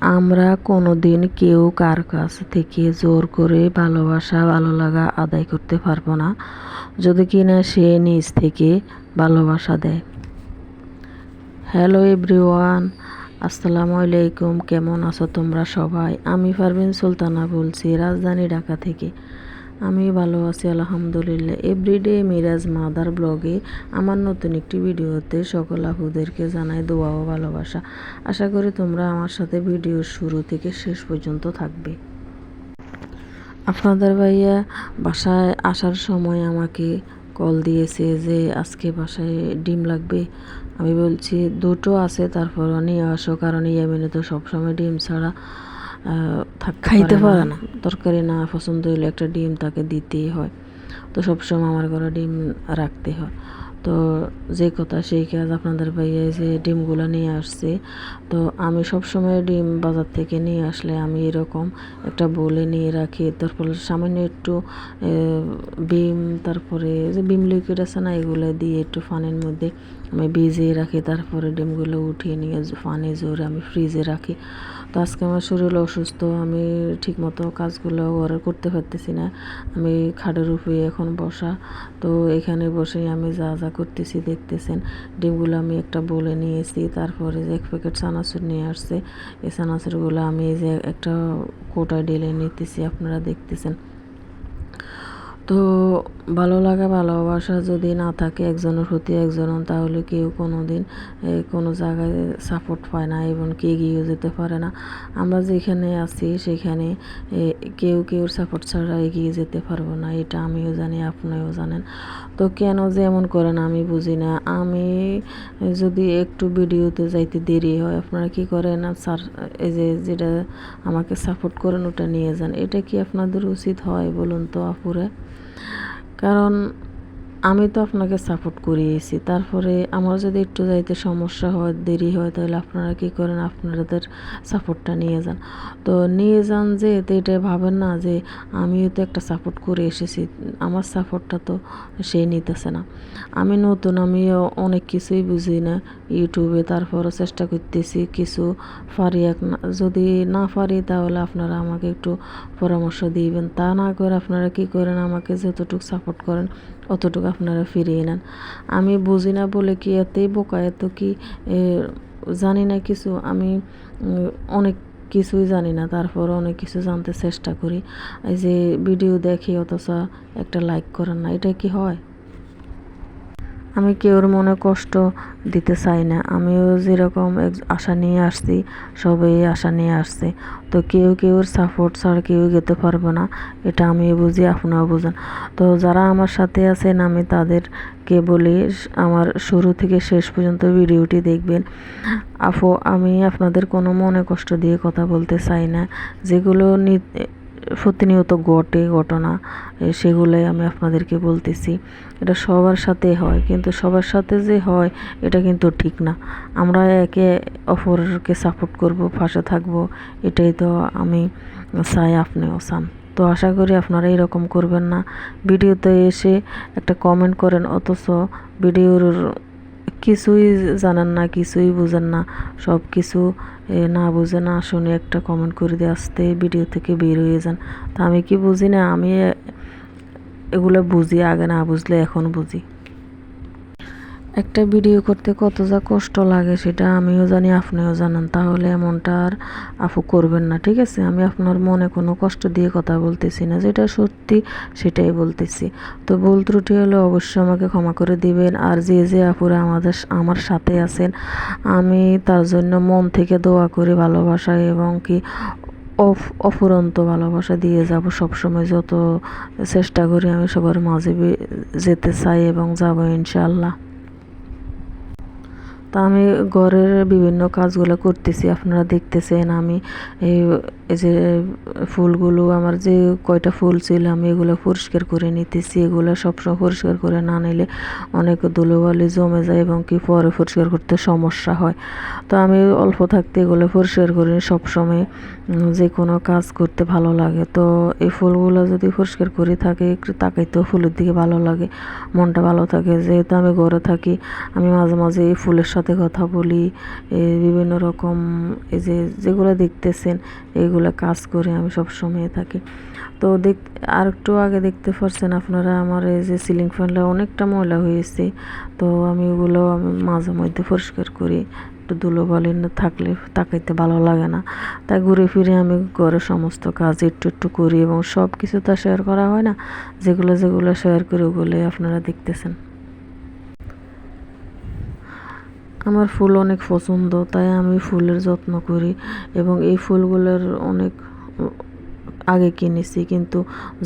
আমরা কোনোদিন কেউ কার কাছ থেকে জোর করে ভালোবাসা ভালো লাগা আদায় করতে পারব না। যদি কি না সে নিজ থেকে ভালোবাসা দেয়। হ্যালো এভরিওয়ান আসসালামু আলাইকুম, কেমন আছো তোমরা সবাই? আমি পারভিন সুলতানা বলছি, রাজধানী ঢাকা থেকে। আমি ভালো আছি, আলহামদুলিল্লাহ। এভরিডে মিরাজ মাদার ব্লগে আমার নতুন একটি ভিডিওতে সকল আপুদেরকে জানাই দোয়া ও ভালোবাসা। আশা করি তোমরা আমার সাথে ভিডিওর শুরু থেকে শেষ পর্যন্ত থাকবে। আপনাদের ভাইয়া বাসায় আসার সময় আমাকে কল দিয়েছে যে আজকে বাসায় ডিম লাগবে। আমি বলছি, দুটো আছে তারপর নিয়ে আসো, কারণ ইয়ামিনে তো সবসময় ডিম ছাড়া খাইতে পারে না। তরকারি না পছন্দ হলে একটা ডিম তাকে দিতেই হয়। তো সবসময় আমার ঘরে ডিম রাখতে হয়। তো যে কথা সেই কাজ আপনাদের ভাইয়া যে ডিমগুলো নিয়ে আসছে তো আমি সব সময় ডিম বাজার থেকে নিয়ে আসলে আমি এরকম একটা বলে নিয়ে রাখি। তারপর সামান্য একটু বিম তারপরে যে বিম লিকুইড আছে না এগুলো দিয়ে একটু ফানের মধ্যে আমি ভিজিয়ে রাখি। তারপরে ডিমগুলো উঠিয়ে নিয়ে ফানে জোরে আমি ফ্রিজে রাখি। তো আজকে আমার শরীর অসুস্থ, আমি ঠিকমতো কাজগুলো ঘরে করতে পারতেছি না। আমি খাটের উপরে এখন বসা। তো এখানে বসে আমি যা যা করতেছি দেখতেছেন। ডিমগুলো আমি একটা বলে নিয়েছি, তারপরে যে এক প্যাকেট সানাসুর নিয়ে আসছে। এই সানাসুরগুলো আমি যে একটা কোটায় ঢেলে নিতেছি, আপনারা দেখতেছেন। তো ভালো লাগা, ভালোবাসা যদি না থাকে একজনের প্রতি একজন তাহলে কেউ কোনো দিন কোনো জায়গায় সাপোর্ট পায় না এবং কে এগিয়ে যেতে পারে না। আমরা যেখানে আছি সেখানে কেউ কেউ সাপোর্ট ছাড়া এগিয়ে যেতে পারব না, এটা আমিও জানি, আপনিও জানেন। তো কেন যে এমন করেন আমি বুঝি না। আমি যদি একটু ভিডিওতে যাইতে দেরি হয়, আপনারা কি করেন? স্যার, এই যে, যেটা আমাকে সাপোর্ট করেন, ওটা নিয়ে যান, এটা কি আপনাদের উচিত হয় বলুন তো আপুরে? কারণ আমি তো আপনাকে সাপোর্ট করিয়েছি। তারপরে আমার যদি একটু যাইতে সমস্যা হয়, দেরি হয়, তাহলে আপনারা কি করেন? আপনাদের সাপোর্টটা নিয়ে যান। তো নিয়ে যান যে, তো এটা ভাবেন না যে, আমিও তো একটা সাপোর্ট করে এসেছি। আমার সাপোর্টটা তো সে নিতেছে না। আমি নতুন, আমিও অনেক কিছুই বুঝি না। ইউটিউবে তারপরও চেষ্টা করতেছি কিছু পারি এক যদি না পারি তাহলে আপনারা আমাকে একটু পরামর্শ দিবেন। তা না করে আপনারা কি করেন, আমাকে যতটুকু সাপোর্ট করেন, অতটুকু আপনারা ফিরিয়ে নেন। আমি বুঝি না বলে কি এতেই বোকা, এত কি জানি না কিছু। আমি অনেক কিছুই জানি না তারপর অনেক কিছু জানতে চেষ্টা করি। এই যে ভিডিও দেখি, অথচ একটা লাইক করেন না, এটা কি হয়? আমি কেউর মনে কষ্ট দিতে চাই না? আমিও যেরকম আশা নিয়ে আসছি, সবাই আশা নিয়ে আসছে। তো কেউ কেউর সাপোর্ট ছাড়া কেউ যেতে পারবে না, এটা আমিও বুঝি আপনারাও বুঝেন। তো যারা আমার সাথে আছেন, আমি তাদেরকে বলি, আমার শুরু থেকে শেষ পর্যন্ত ভিডিওটি দেখবেন। আফো আমি আপনাদের কোনো মনে কষ্ট দিয়ে কথা বলতে চাই না। যেগুলো প্রতিনিয়ত ঘটে ঘটনা সেগুলোই আমি আপনাদেরকে বলতেছি। এটা সবার সাথে হয়, কিন্তু সবার সাথে যে হয়, এটা কিন্তু ঠিক না। আমরা একে অপরকে সাপোর্ট করব, পাশে থাকব, এটাই তো আমি চাই আপনিও চান। তো আশা করি আপনারা এরকম করবেন না। ভিডিওতে এসে একটা কমেন্ট করেন, অথচ ভিডিওর কিছুই জানেন না, কিছুই বোঝেন না সব কিছু না বুঝে না শুনে একটা কমেন্ট করে দিয়ে আসতে ভিডিও থেকে বের হয়ে যান। তা আমি কি বুঝি না? আমি এগুলো বুঝি, আগে না বুঝলে এখন বুঝি। একটা ভিডিও করতে কত যা কষ্ট লাগে, সেটা আমিও জানি, আপনিও জানেন। তাহলে এমনটা আর আপু করবেন না, ঠিক আছে? আমি আপনার মনে কোনো কষ্ট দিয়ে কথা বলতেছি না, যেটা সত্যি সেটাই বলতেছি। তো ভুল ত্রুটি হলে অবশ্যই আমাকে ক্ষমা করে দিবেন, আর যে যে আপুরা আমাদের আমার সাথে আছেন, আমি তার জন্য মন থেকে দোয়া করি, ভালোবাসা এবং কি অফ, অফুরন্ত ভালোবাসা দিয়ে যাব সবসময়। যত চেষ্টা করি আমি সবার মাঝে যেতে চাই এবং যাব ইনশাল্লাহ তা আমি ঘরের বিভিন্ন কাজগুলো করতেছি, আপনারা দেখতেছেন আমি এই যে ফুলগুলো, আমার যে কয়টা ফুল ছিল আমি এগুলো পরিষ্কার করে নিতেছি, এগুলো সবসময় পরিষ্কার করে না নিলে অনেক ধুলোবালি জমে যায় এবং কি পরে পরিষ্কার করতে সমস্যা হয়। তো আমি অল্প থাকতে এগুলো পরিষ্কার করে সবসময় যে কোনো কাজ করতে ভালো লাগে। তো এই ফুলগুলো যদি পরিষ্কার করে থাকে, একটু তাকাইতেও ফুলের দিকে ভালো লাগে, মনটা ভালো থাকে। যেহেতু আমি ঘরে থাকি, আমি মাঝে মাঝে এই ফুলের সাথে কথা বলি বিভিন্ন রকম এই যে যেগুলো দেখতেছেন এইগুলো কাজ করে আমি সব সময় থাকি। তো দেখ আর একটু আগে দেখতে পারছেন আপনারা আমার এই যে সিলিং ফ্যানটা অনেকটা ময়লা হয়েছে। তো আমি ওগুলো আমি মাঝে মধ্যে পরিষ্কার করি, একটু ধুলোবালি না থাকলে তাকাইতে ভালো লাগে না। তাই ঘুরে ফিরে আমি ঘরের সমস্ত কাজ একটু একটু করি এবং সব কিছু তো শেয়ার করা হয় না। যেগুলো যেগুলো শেয়ার করি ওগুলোই আপনারা দেখতেছেন। আমার ফুল অনেক পছন্দ, তাই আমি ফুলের যত্ন করি এবং এই ফুলগুলোর অনেক আগে কিনেছি কিন্তু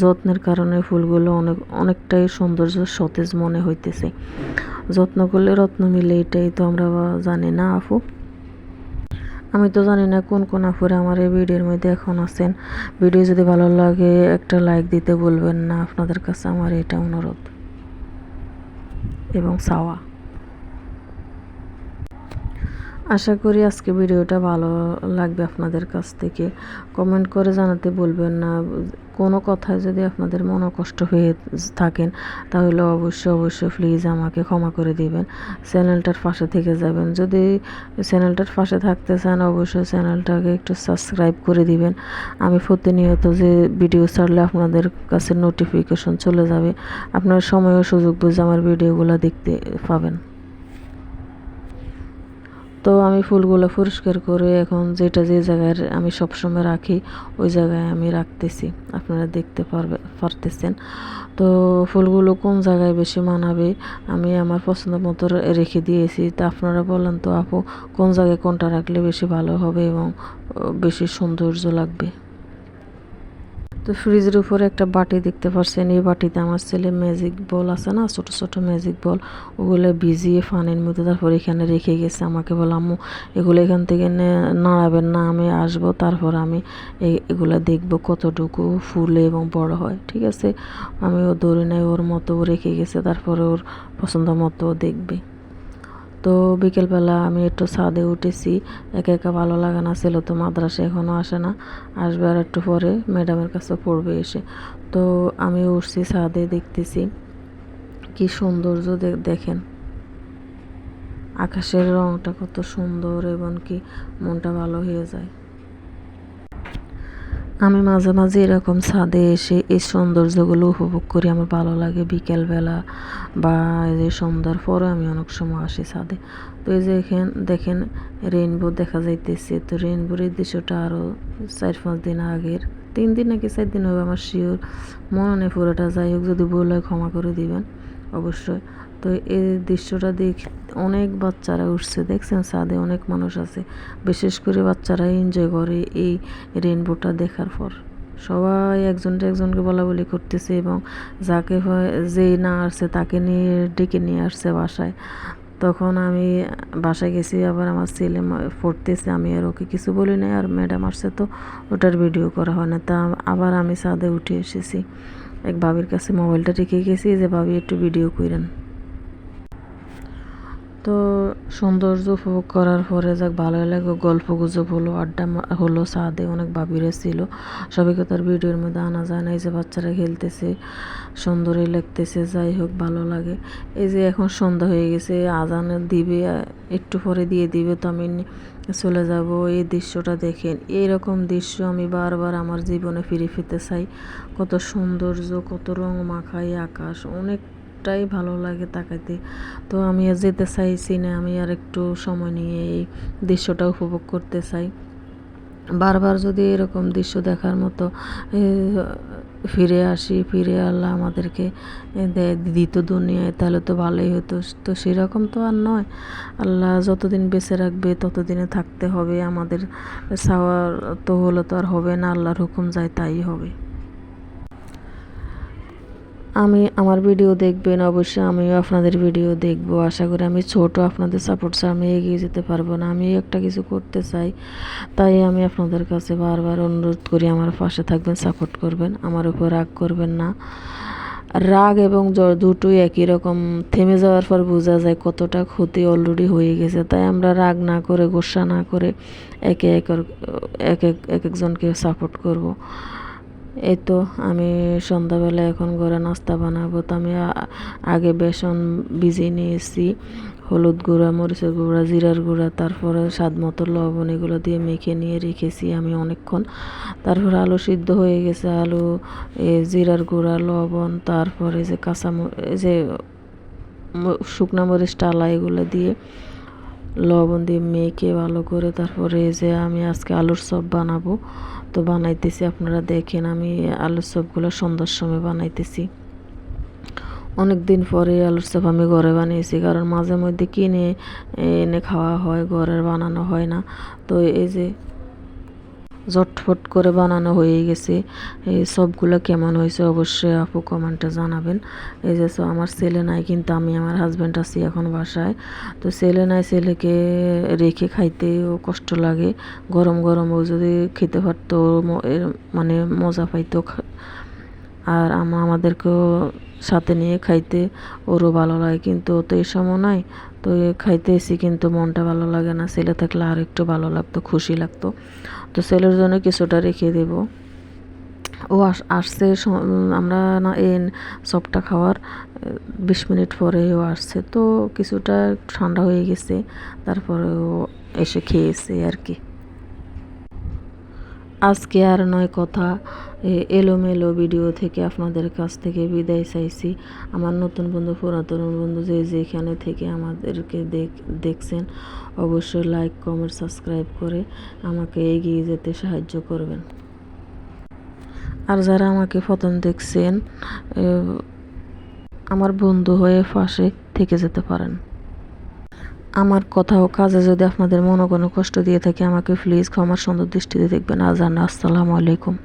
যত্নের কারণে ফুলগুলো অনেক, অনেকটাই সৌন্দর্য সতেজ মনে হইতেছে। যত্ন করলে রত্ন মিলে, এটাই তো আমরা জানি না আপু? আমি তো জানি না কোন কোন আপুরে আমার এই ভিডিওর মধ্যে এখন আছেন। ভিডিও যদি ভালো লাগে একটা লাইক দিতে বলবেন না। আপনাদের কাছে আমার এটা অনুরোধ এবং চাওয়া। আশা করি আজকে ভিডিওটা ভালো লাগবে আপনাদের কাছ থেকে। কমেন্ট করে জানাতে বলবেন না। কোনো কথায় যদি আপনাদের মনে কষ্ট হয়ে থাকেন, তাহলে অবশ্যই অবশ্যই প্লিজ আমাকে ক্ষমা করে দিবেন। চ্যানেলটার পাশে থেকে যাবেন। যদি চ্যানেলটার পাশে থাকতে চান, অবশ্যই চ্যানেলটাকে একটু সাবস্ক্রাইব করে দিবেন। আমি প্রতিনিয়ত যে ভিডিও ছাড়লে আপনাদের কাছে নোটিফিকেশন চলে যাবে, আপনার সময় ও সুযোগ বুঝে আমার ভিডিওগুলো দেখতে পাবেন। তো আমি ফুলগুলো পরিষ্কার করে এখন যেটা যে জায়গায় আমি সবসময় রাখি, ওই জায়গায় আমি রাখতেছি। আপনারা দেখতে পারবে, পারতেছেন। তো ফুলগুলো কোন জায়গায় বেশি মানাবে, আমি আমার পছন্দ মতো রেখে দিয়েছি। তা আপনারা বলেন তো আপু, কোন জায়গায় কোনটা রাখলে বেশি ভালো হবে এবং বেশি সৌন্দর্য লাগবে? তো ফ্রিজের উপরে একটা বাটি দেখতে পাচ্ছেন এই বাটিতে আমার ছেলে ম্যাজিক বল আছে না? ছোট ছোট ম্যাজিক বল ওগুলো ভিজিয়ে ফানের মধ্যে তারপর এখানে রেখে গেছে আমাকে। বলে এগুলো এখান থেকে নাড়াবেন না, আমি আসব। তারপর আমি এগুলো দেখব কতটুকু ফুলে এবং বড় হয়। ঠিক আছে? আমি ও দৌড়ে নেয় ওর মতো রেখে গেছে। তারপরে ওর পছন্দ মতো দেখবে। তো বিকেলবেলা আমি একটু ছাদে উঠেছি। একা একা ভালো লাগে না ছিল তো মাদ্রাসা এখনও আসে না। আসবে আর একটু পরে ম্যাডামের কাছে পড়বে এসে। তো আমি উঠছি ছাদে দেখতেছি। কি সৌন্দর্য দেখেন। আকাশের রংটা কত সুন্দর এবং কি মনটা ভালো হয়ে যায়। আমি মাঝে মাঝে এরকম ছাদে এসে এই সৌন্দর্যগুলো উপভোগ করি, আমার ভালো লাগে বিকেলবেলা বা এই যে সন্ধ্যার পরে আমি অনেক সময় আসি ছাদে। তো এই যে এখান, দেখেন রেইনবো দেখা যাইতেছে, তো রেইনবোর এই দৃশ্যটা আরও চার পাঁচ দিন আগের, তিন দিন নাকি চার দিন হবে, আমার শিওর মনে নেই পুরোটা। যাই হোক, যদি বলে ক্ষমা করে দিবেন, অবশ্যই। তো এই দৃশ্যটা দেখ অনেক বাচ্চারা উঠছে। দেখছেন? ছাদে অনেক মানুষ আছে। বিশেষ করে বাচ্চারা এনজয় করে এই রেনবোটা দেখার পর। সবাই একজনটা একজনকে বলা বলি করতেছে এবং যাকে হয়, যেই না আসছে তাকে নিয়ে ডেকে নিয়ে আসছে বাসায়। তখন আমি বাসায় গেছি, আবার আমার ছেলে পড়তেছে, আমি আর ওকে কিছু বলি নাই। আর ম্যাডাম আসছে তো ওটার ভিডিও করা হয় না। তা আবার আমি ছাদে উঠে এসেছি। এক বাবির কাছে মোবাইলটা রেখে গেছি যে, ভাবি, একটু ভিডিও করেন তো সৌন্দর্য উপভোগ করার পরে যাক ভালো লাগে গল্প গুজব হলো, আড্ডা হলো, সাদে অনেক বাবিরে ছিল। সবাইকে তার ভিডিওর মধ্যে আনা যায় না। এই যে বাচ্চারা খেলতেছে, সুন্দরই লাগতেছে, যাই হোক, ভালো লাগে। এই যে এখন সন্ধ্যা হয়ে গেছে, আজান দিবে, একটু পরে দিয়ে দিবে, তো আমি চলে যাব। এই দৃশ্যটা দেখেন, এইরকম দৃশ্য আমি বারবার আমার জীবনে ফিরে ফিরতে চাই। কত সৌন্দর্য, কত রং মাখাই আকাশ, অনেক অনেকটাই ভালো লাগে তাকাইতে। তো আমি আর যেতে চাইছি না, আমি আর একটু সময় নিয়ে এই দৃশ্যটা উপভোগ করতে চাই। বারবার যদি এরকম দৃশ্য দেখার মতো ফিরে আসি, ফিরে আল্লাহ আমাদেরকে দিত দুনিয়ায়, তাহলে তো ভালোই হতো। তো সেরকম তো আর নয়। আল্লাহ যতদিন বেঁচে রাখবে, ততদিনে থাকতে হবে। আমাদের সাওয়ার তো হলো তো আর হবে না, আল্লাহর হুকুম যায় তাই হবে। আমি আমার ভিডিও দেখবেন, অবশ্যই আমিও আপনাদের ভিডিও দেখব। আশা করি আমি ছোট, আপনাদের সাপোর্ট ছাড়া আমি এগিয়ে যেতে পারব না। আমি একটা কিছু করতে চাই, তাই আমি আপনাদের কাছে বারবার অনুরোধ করি, আমার পাশে থাকবেন সাপোর্ট করবেন, আমার উপর রাগ করবেন না। রাগ এবং জ্বর দুটোই একই রকম। থেমে যাওয়ার পর বোঝা যায় কতটা ক্ষতি অলরেডি হয়ে গেছে। তাই আমরা রাগ না করে, গোসা না করে একে এক এক এক একজনকে সাপোর্ট করব। এই তো আমি সন্ধ্যাবেলা এখন ঘরে নাস্তা বানাবো। তো আমি আগে বেসন ভিজিয়ে নিয়েছি, হলুদ গুঁড়া, মরিচের গুঁড়া, জিরার গুঁড়া, তারপরে স্বাদ মতো লবণ এগুলো দিয়ে মেখে নিয়ে রেখেছি আমি অনেকক্ষণ। তারপরে আলু সিদ্ধ হয়ে গেছে, আলু জিরার গুঁড়া, লবণ, তারপরে যে কাঁচা যে শুকনা মরিচ, টালা এগুলো দিয়ে লবণ দিয়ে মেখে ভালো করে তারপরে যে আমি আজকে আলুর চপ বানাবো। তো বানাইতেছি, আপনারা দেখেন আমি আলুর চপগুলো সন্ধ্যার সময় বানাইতেছি। অনেক দিন পরে আলুর চপ আমি ঘরে বানিয়েছি, কারণ মাঝে মধ্যে কিনে, এনে খাওয়া হয়, ঘরের বানানো হয় না। তো এই যে ঝটফট করে বানানো হয়ে গেছে। এই সবগুলো কেমন হয়েছে অবশ্যই আপু কমেন্টে জানাবেন। এই যে আমার ছেলে নাই, কিন্তু আমি আমার হাজব্যান্ড আছি এখন বাসায়। তো ছেলে নাই, ছেলেকে রেখে খাইতেও কষ্ট লাগে। গরম গরম ও যদি খেতে পারতো মানে মজা পাইতো আর আমা, আমাদেরকেও সাথে নিয়ে খাইতে ওরও ভালো লাগে, কিন্তু তো এই সময় নাই। তো খাইতে এসি কিন্তু মনটা ভালো লাগে না। ছেলে থাকলে আর একটু ভালো লাগতো, খুশি লাগতো। তো সেলের জন্য কিছুটা রেখে দেব। ও আসছে আমরা না এই সবটা খাওয়ার বিশ মিনিট পরে ও আসছে। তো কিছুটা ঠান্ডা হয়ে গেছে, তারপরে ও এসে খেয়েছে আর কি। আজকে আর নয় কথা। এলোমেলো ভিডিও থেকে আপনাদের কাছ থেকে বিদায় চাইছি। আমার নতুন বন্ধু, পুরাতন বন্ধু যে যেখানে থেকে আমাদেরকে দেখ, দেখছেন, অবশ্যই লাইক কমেন্ট সাবস্ক্রাইব করে আমাকে এগিয়ে যেতে সাহায্য করবেন। আর যারা আমাকে প্রথম দেখছেন আমার বন্ধু হয়ে পাশে থেকে যেতে পারেন। আমার কথা ও কাজে যদি আপনাদের মনে কোনো কষ্ট দিয়ে থাকে, আমাকে প্লিজ ক্ষমার সুন্দর দৃষ্টিতে দেখবেন। আজান আসসালামু আলাইকুম।